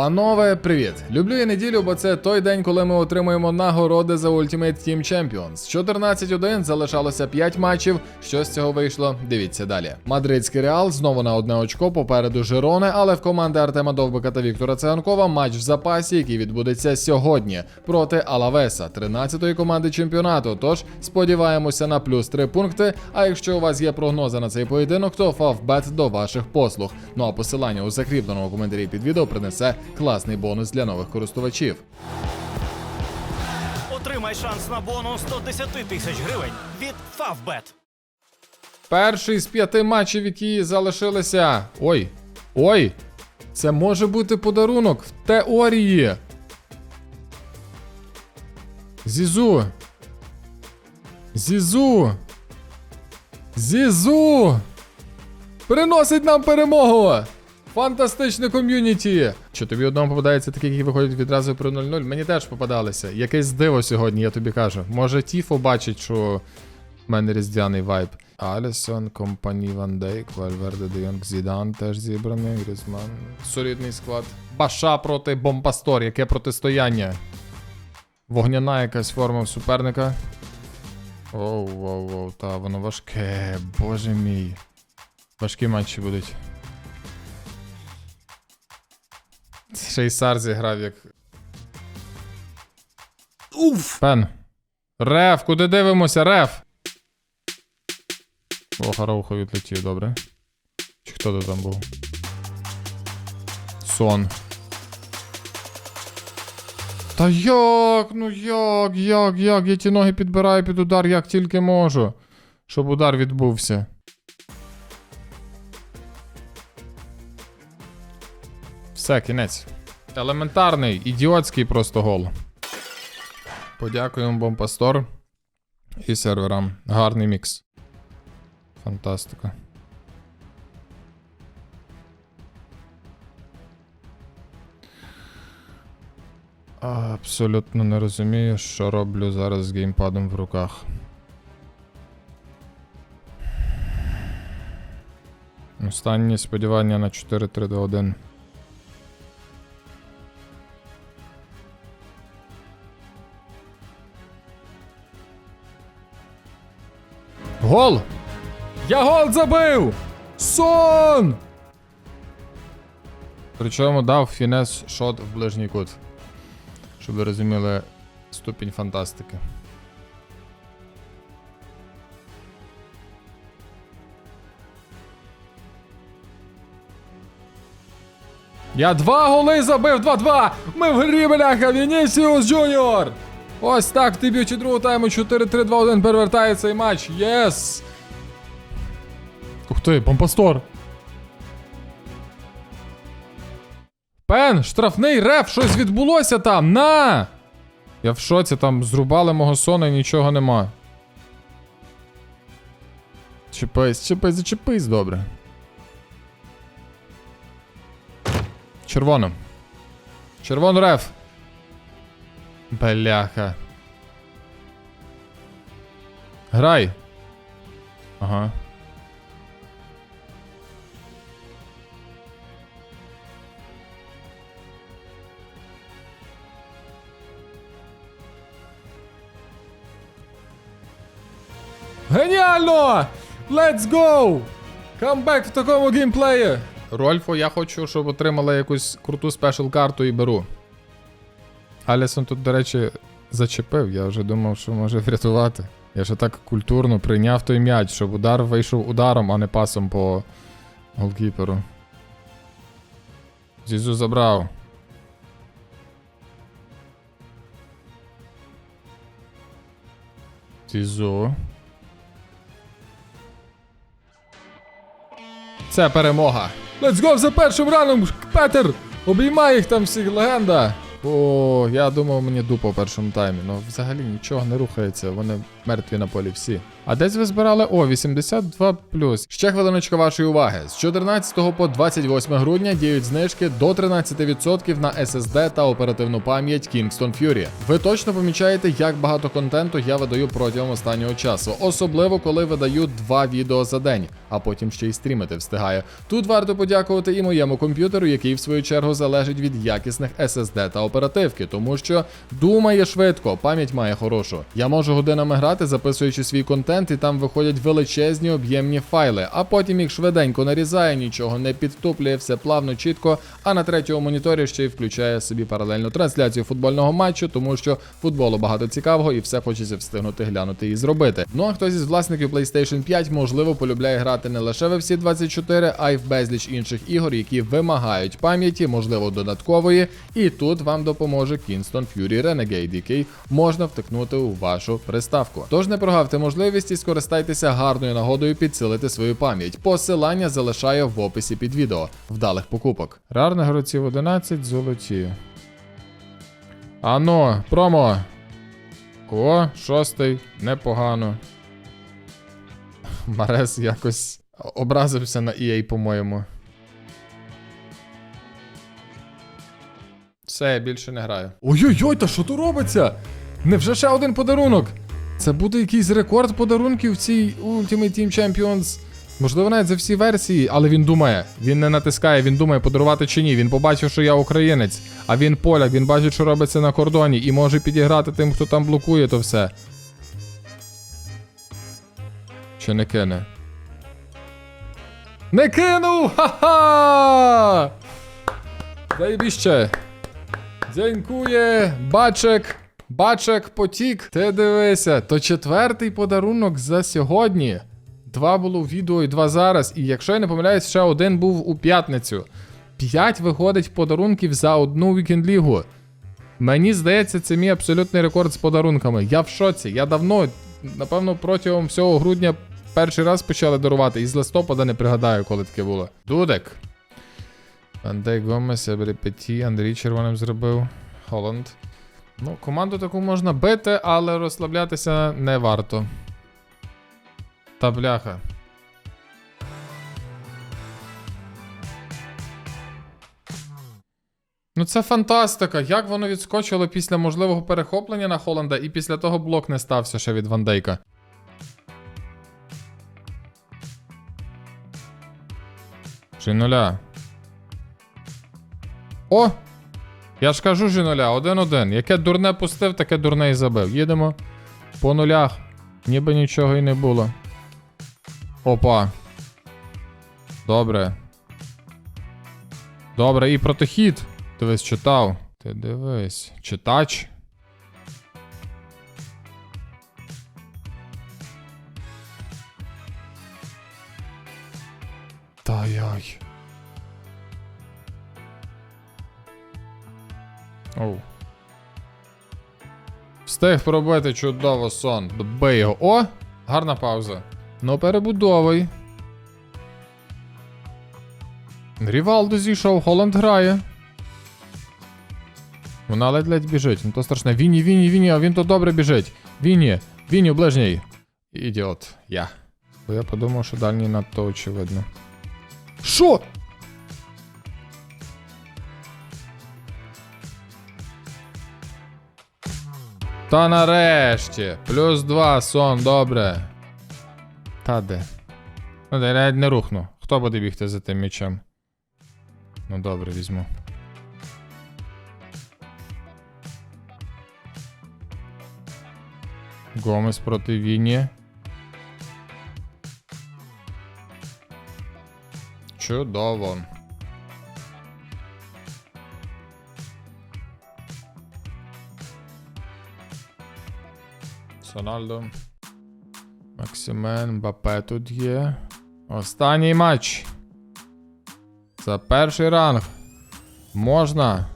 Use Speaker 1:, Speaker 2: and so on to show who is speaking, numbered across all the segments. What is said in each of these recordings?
Speaker 1: Панове, привіт! Люблю я неділю, бо це той день, коли ми отримуємо нагороди за Ultimate Team Champions. 14-1 залишалося 5 матчів. Що з цього вийшло? Дивіться далі. Мадридський реал знову на одне очко попереду Жирони, але в команди Артема Довбика та Віктора Циганкова матч в запасі, який відбудеться сьогодні проти Алавеса, 13-ї команди чемпіонату. Тож сподіваємося на плюс 3 пункти. А якщо у вас є прогнози на цей поєдинок, то Фавбет до ваших послуг. Ну а посилання у закріпленому коментарі під відео принесе класний бонус для нових користувачів.
Speaker 2: Отримай шанс на бонус 110 тисяч гривень від Favbet.
Speaker 1: Перший з п'яти матчів, які залишилися. Ой. Ой! Це може бути подарунок в теорії. Зізу. Зізу. Зізу. Приносить нам перемогу. Фантастичне ком'юніті! Що тобі одному попадається такі, які виходять відразу при 0-0? Мені теж попадалися. Якесь диво сьогодні, я тобі кажу. Може, Тіфо бачить, що в мене різдвяний вайб. Алісон, Компані Ван Дейк, Вальверде Де Зідан теж зібраний, Грізман. Солідний склад. Баша проти Бомбастор, яке протистояння. Вогняна якась форма в суперника. Оу, оу, оу, та воно важке, боже мій. Важкі матчі будуть. Шейсар зіграв як. Уф! Пен. Реф, куди дивимося, реф? О, Хараухо відлетів, добре. Чи хто то там був? Сон. Та як? Ну як, як, як? Я ті ноги підбираю під удар, як тільки можу. Щоб удар відбувся. Все, кінець. Елементарний, ідіотський просто гол. Подякуємо Бомпастор і серверам. Гарний мікс. Фантастика. Абсолютно не розумію, що роблю зараз з геймпадом в руках. Останні сподівання на 4-3-2-1. Гол! Я гол забив! Сон! Причому дав фінес шот в ближній кут. Щоб ви розуміли ступінь фантастики. Я два голи забив 2-2! Ми в грі, бляха, Вінісіус Джуніор! Ось так в дебюті другого тайму 4-3-2-1 перевертає цей матч. Єс! Ух ти, помпастор! Пен, штрафний реф, щось відбулося там. На! Я в шоці, там зрубали мого сона і нічого нема. Чепись, чепись, зачепись, добре. Червоно. Червоно реф. Бляха. Грай. Ага. Геніально! Let's go! Камбек в такому геймплеї! Рольфо, я хочу, щоб отримала якусь круту спешл карту і беру. Алісон тут, до речі, зачепив. Я вже думав, що може врятувати. Я ж так культурно прийняв той м'яч, щоб удар вийшов ударом, а не пасом по голкіперу. Зізу забрав. Зізу. Це перемога. Let's go за першим раном, Петер! Обіймай їх там всіх, легенда! О, я думав, мені дупа в першому таймі. Ну взагалі нічого не рухається, вони мертві на полі всі. А десь ви збирали о 82 Ще хвилиночка вашої уваги. З 14 по 28 грудня діють знижки до 13% на SSD та оперативну пам'ять Kingston Fury. Ви точно помічаєте, як багато контенту я видаю протягом останнього часу, особливо коли видаю два відео за день, а потім ще й стрімити встигаю. Тут варто подякувати і моєму комп'ютеру, який в свою чергу залежить від якісних SSD та оперативки, тому що думає швидко, пам'ять має хорошу. Я можу годинами грати, записуючи свій контент, і там виходять величезні об'ємні файли, а потім їх швиденько нарізає, нічого не підтуплює, все плавно, чітко. А на третьому моніторі ще й включає собі паралельну трансляцію футбольного матчу, тому що футболу багато цікавого і все хочеться встигнути глянути і зробити. Ну а хтось із власників PlayStation 5, можливо, полюбляє грати не лише в FC 24, а й в безліч інших ігор, які вимагають пам'яті, можливо, додаткової. І тут вам допоможе Kingston Fury Renegade, який можна втикнути у вашу приставку. Тож не прогавте можливість і скористайтеся гарною нагодою підсилити свою пам'ять. Посилання залишаю в описі під відео. Вдалих покупок. Рарних гравців 11, золоті. Ано, промо. О, шостий, непогано. Марес якось образився на EA, по-моєму. Все, я більше не граю. Ой-ой-ой, та що тут робиться? Невже ще один подарунок? Це буде якийсь рекорд подарунків в цій Ultimate Team Champions. Можливо, навіть за всі версії, але він думає. Він не натискає, він думає, подарувати чи ні. Він побачив, що я українець, а він поляк, він бачить, що робиться на кордоні, і може підіграти тим, хто там блокує то все. Чи не кине? Не кинув! Ха-ха! Заєбіще! Дякує, бачек, бачек потік. Ти дивися, то четвертий подарунок за сьогодні. Два було в відео і два зараз. І якщо я не помиляюсь, ще один був у п'ятницю. П'ять виходить подарунків за одну вікенд-лігу. Мені здається, це мій абсолютний рекорд з подарунками. Я в шоці. Я давно, напевно, протягом всього грудня перший раз почали дарувати. І з листопада не пригадаю, коли таке було. Дудек. Андей Гомес, Петі, Андрій червоним зробив. Холланд. Ну, команду таку можна бити, але розслаблятися не варто. Та бляха. Ну це фантастика. Як воно відскочило після можливого перехоплення на Холланда і після того блок не стався ще від Ван Дейка. Чи нуля. О! Я ж кажу же нуля, один-один. Яке дурне пустив, таке дурне і забив. Їдемо по нулях. Ніби нічого і не було. Опа. Добре. Добре, і протихід. Дивись, читав. Ти дивись. Читач. Та яй. Оу. Встиг пробити чудово сон. Добий його. О! Гарна пауза. Ну, перебудовуй. Рівалдо зійшов, Холланд грає. Вона ледь-ледь біжить. Ну то страшне. Віні, Віні, Віні, а він то добре біжить. Віні, Віні, ближній. Ідіот. Я. Бо я подумав, що дальній надто очевидно. Що? Та нарешті. Плюс два, сон, добре. Та де? Ну, я навіть не рухну. Хто буде бігти за тим м'ячем? Ну добре, візьму. Гомес проти Віні. Чудово. Сональдо. Максимен, Мбапе тут є. Останній матч. За перший ранг. Можна.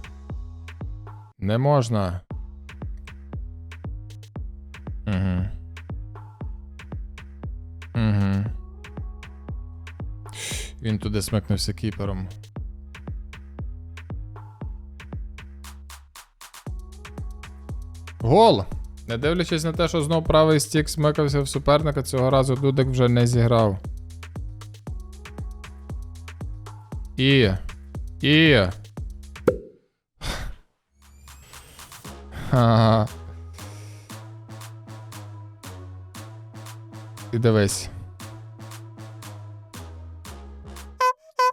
Speaker 1: Не можна. Угу. Угу. Він туди смикнувся кіпером. Гол! Не дивлячись на те, що знов правий стік смикався в суперника, цього разу Дудик вже не зіграв. І. І. Ха. І дивись.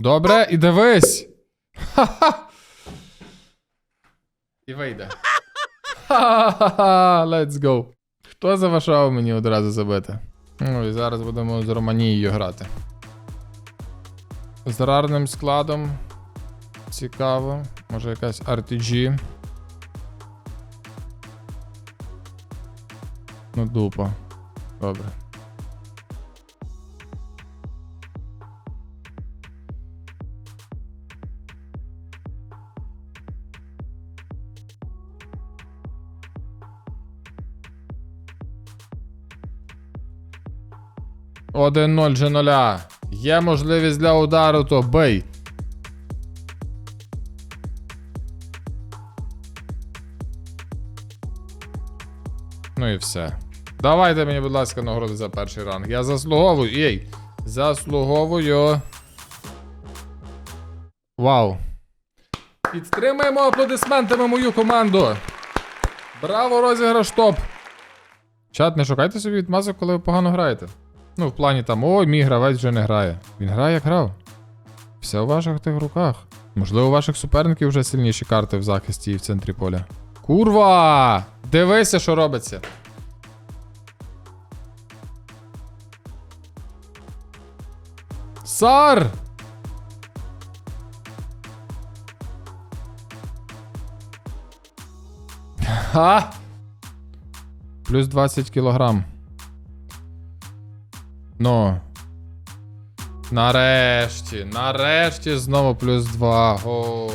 Speaker 1: Добре, і дивись. Ха-ха. І вийде. Ха-ха-ха, let's go. Хто заважав мені одразу забити? Ну і зараз будемо з Романією грати. З рарним складом. Цікаво. Може якась RTG. Ну, дупа. Добре. Один 0 же нуля. Є можливість для удару, то бий. Ну і все. Давайте мені, будь ласка, нагороди за перший ранг. Я заслуговую. Ей! Заслуговую. Вау. Підтримаємо аплодисментами мою команду. Браво, розіграш топ. Чат, не шукайте собі відмазок, коли ви погано граєте. Ну, в плані там, ой, мій гравець вже не грає. Він грає, як грав. Все у ваших тих руках. Можливо, у ваших суперників вже сильніші карти в захисті і в центрі поля. Курва! Дивися, що робиться. Сар! Ха! Плюс 20 кілограм. Ну. Нарешті, нарешті знову плюс 2. О.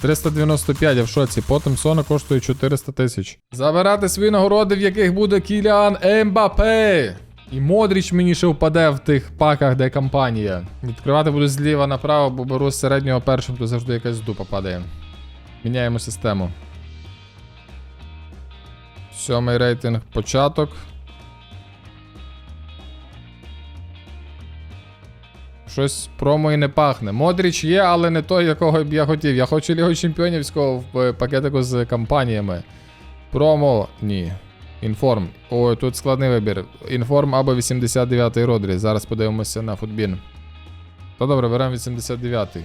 Speaker 1: 395, я в шоці. Потім Сона коштує 400 тисяч. Забирати свої нагороди, в яких буде Кіліан Ембапе. І Модріч мені ще впаде в тих паках, де кампанія. Відкривати буду зліва направо, бо беру з середнього першим, то завжди якась дупа падає. Міняємо систему. Сьомий рейтинг початок. Щось промо і не пахне. Модріч є, але не той, якого б я хотів. Я хочу Лігу Чемпіонівського в е, пакетику з кампаніями. Промо ні. Інформ. Ой, тут складний вибір. Інформ або 89-й Родрі. Зараз подивимося на футбін. Та добре, беремо 89-й.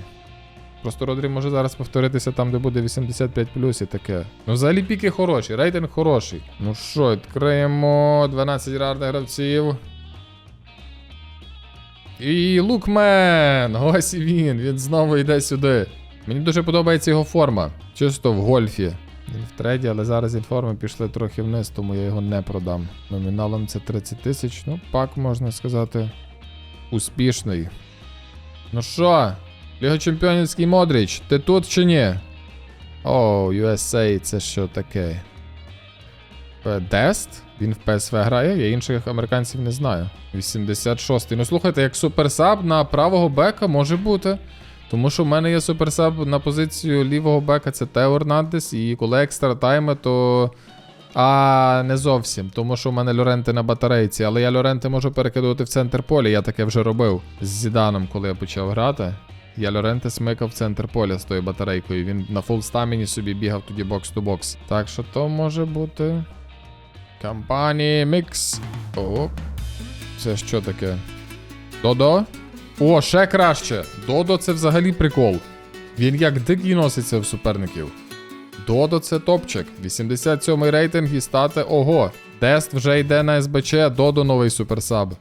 Speaker 1: Просто Родрі може зараз повторитися там, де буде 85 і таке. Ну, взагалі піки хороші, рейтинг хороший. Ну що, відкриємо 12 рарних гравців. І Лукмен! Ось він, він знову йде сюди. Мені дуже подобається його форма. Чисто в гольфі. Він в треді, але зараз інформи пішли трохи вниз, тому я його не продам. Номіналом це 30 тисяч. Ну, пак можна сказати. Успішний. Ну що, Ліго Чемпіонівський Модріч, ти тут чи ні? О, USA, це що таке? Е, Дест? Він в ПСВ грає, я інших американців не знаю. 86-й. Ну слухайте, як суперсаб на правого бека може бути. Тому що в мене є суперсаб на позицію лівого бека, це Тео Ернандес, і коли екстра тайми, то. А не зовсім, тому що в мене Лоренти на батарейці, але я Лоренти можу перекидувати в центр поля, я таке вже робив з Зіданом, коли я почав грати. Я Лоренте смикав в центр поля з тою батарейкою. Він на фул стаміні собі бігав тоді бокс ту бокс. Так що то може бути. Кампанії Мікс. О. Це що таке? Додо? О, ще краще. Додо це взагалі прикол. Він як дикий носиться в суперників. Додо це топчик. 87 рейтинг і стати ого. Дест вже йде на СБЧ, Додо новий суперсаб.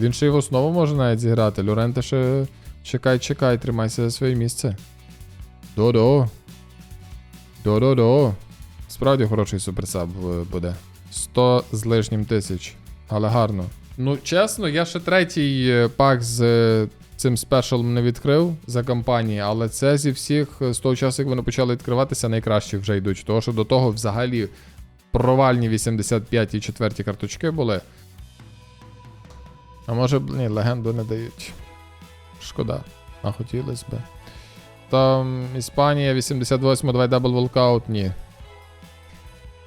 Speaker 1: Він ще й в основу може навіть зіграти. Лоренте ще. Чекай, чекай, тримайся за своє місце. Додо. Додо-до. Справді хороший суперсаб е, буде. 100 з лишнім тисяч. Але гарно. Ну, чесно, я ще третій е, пак з е, цим спешалом не відкрив за кампанії, але це зі всіх е, з того часу, як вони почали відкриватися, найкращі вже йдуть. Тому що до того взагалі провальні 85 і 4 карточки були. А може, ні, легенду не дають. Шкода. А хотілося б. Там Іспанія 88, давай дабл волкаут, ні.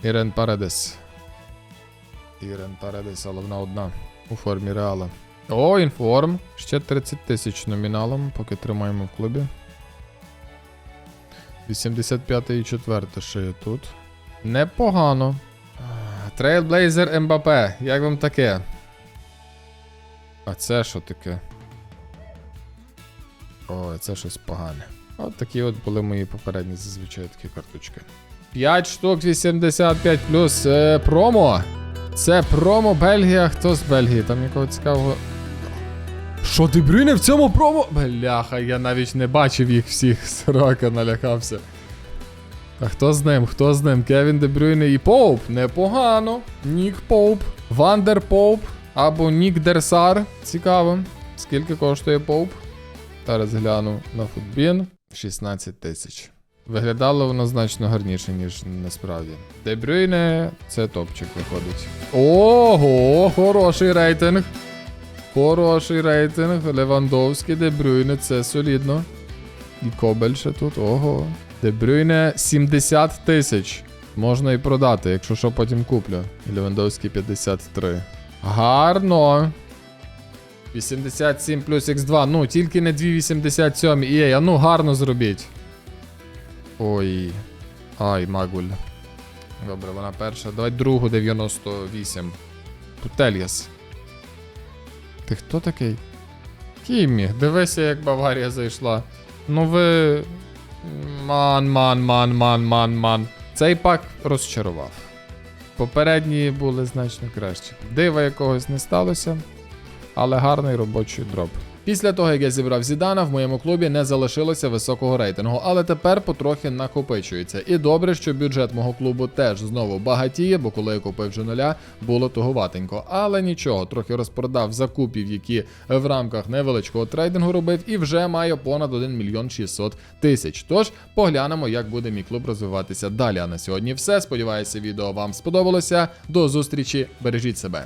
Speaker 1: Ірен Парадес. Ірен Парадес, але вона одна у формі реала. О, інформ. Ще 30 тисяч номіналом, поки тримаємо в клубі. 85 і 4 ще є тут. Непогано. Трейлблейзер МБП. Як вам таке? А це що таке? Ой, це щось погане. От такі от були мої попередні зазвичай такі карточки. 5 штук 85 плюс е, промо. Це промо Бельгія. Хто з Бельгії? Там нікого цікавого. Що Дебрюйне в цьому промо? Бляха, я навіть не бачив їх всіх. Сорока налякався. А хто з ним? Хто з ним? Кевін Дебрюйне і Поуп. Непогано. Нік Поуп. Вандер Поуп. Або Нік Дерсар. Цікаво. Скільки коштує Поуп? Зараз гляну на футбін. 16 тисяч. Виглядало воно значно гарніше, ніж насправді. Дебрюйне це топчик виходить. Ого, хороший рейтинг. Хороший рейтинг. Левандовський, Дебрюйне, це солідно. І Кобель ще тут. Ого. Дебрюйне 70 тисяч. Можна і продати, якщо що потім куплю. І Левандовський 53. Гарно. 87 плюс Х2. Ну, тільки не 287. Єй, а ну гарно зробіть. Ой. Ай, Магуль. Добре, вона перша. Давай другу 98. Путельяс. Ти хто такий? Кіммі, дивися, як Баварія зайшла. Ну ви. Ман, ман, ман, ман, ман, ман. Цей пак розчарував. Попередні були значно кращі. Дива якогось не сталося, але гарний робочий дроп. Після того, як я зібрав Зідана, в моєму клубі не залишилося високого рейтингу, але тепер потрохи накопичується. І добре, що бюджет мого клубу теж знову багатіє, бо коли я купив вже нуля, було туговатенько. Але нічого, трохи розпродав закупів, які в рамках невеличкого трейдингу робив, і вже маю понад 1 мільйон 600 тисяч. Тож поглянемо, як буде мій клуб розвиватися далі. А на сьогодні все. Сподіваюся, відео вам сподобалося. До зустрічі, бережіть себе.